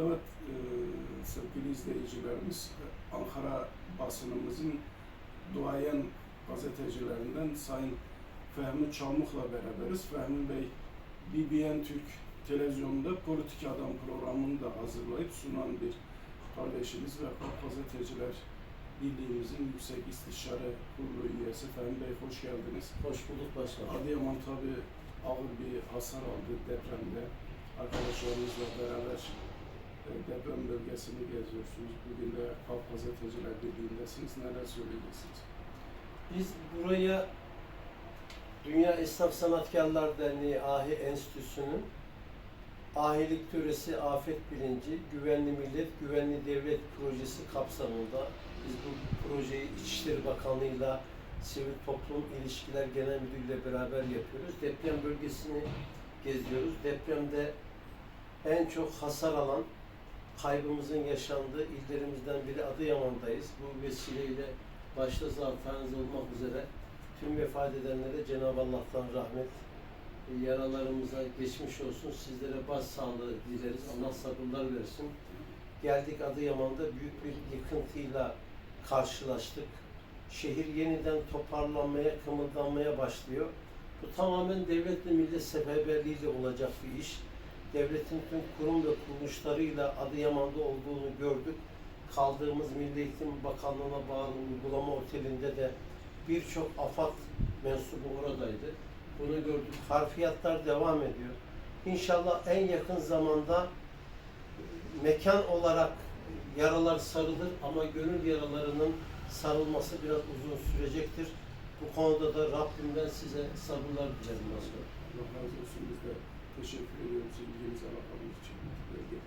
Evet, e, sevgili izleyicilerimiz, Ankara basınımızın duayen gazetecilerinden Sayın Fehmi Çalmuk'la beraberiz. Fehmi Bey, BBN Türk televizyonunda Politik Adam programını da hazırlayıp sunan bir kardeşimiz ve Gazeteciler Birliğimizin Yüksek İstişare Kurulu üyesi Fehmi Bey hoş geldiniz. Hoş bulduk başkanım. Adıyaman tabi ağır bir hasar aldı depremde. Arkadaşlarımızla beraber deprem bölgesini geziyorsunuz. Bugün de Halk Gazeteciler Birliği'ndesiniz. Neler söyleyeceksiniz? Biz buraya Dünya Esnaf Sanatkarlar Derneği Ahi Enstitüsü'nün Ahilik Töresi Afet Bilinci Güvenli Millet Güvenli Devlet projesi kapsamında biz bu projeyi İçişleri Bakanlığı'yla Sivil Toplum İlişkiler Genel Müdürü ile beraber yapıyoruz. Deprem bölgesini geziyoruz. Depremde en çok hasar alan, kaybımızın yaşandığı illerimizden biri Adıyaman'dayız. Bu vesileyle başta zaferiniz olmak üzere tüm vefat edenlere Cenab-ı Allah'tan rahmet, yaralarımıza geçmiş olsun, sizlere başsağlığı dileriz, Allah sabırlar versin. Geldik Adıyaman'da büyük bir yıkıntıyla karşılaştık. Şehir yeniden toparlanmaya, kımıldanmaya başlıyor. Bu tamamen devlet ve millet seferberliğiyle olacak bir iş. Devletin tüm kurum ve kuruluşlarıyla Adıyaman'da olduğunu gördük. Kaldığımız Milli Eğitim Bakanlığı'na bağlı uygulama otelinde de birçok AFAD mensubu oradaydı. Bunu gördük. Harfiyatlar devam ediyor. İnşallah en yakın zamanda mekan olarak yaralar sarılır ama gönül yaralarının sarılması biraz uzun sürecektir. Bu konuda da Rabbimden size sabırlar dilerim. Allah razı olsun. Biz teşekkür ediyorum sizin ilginize bakanımız için. Bölge.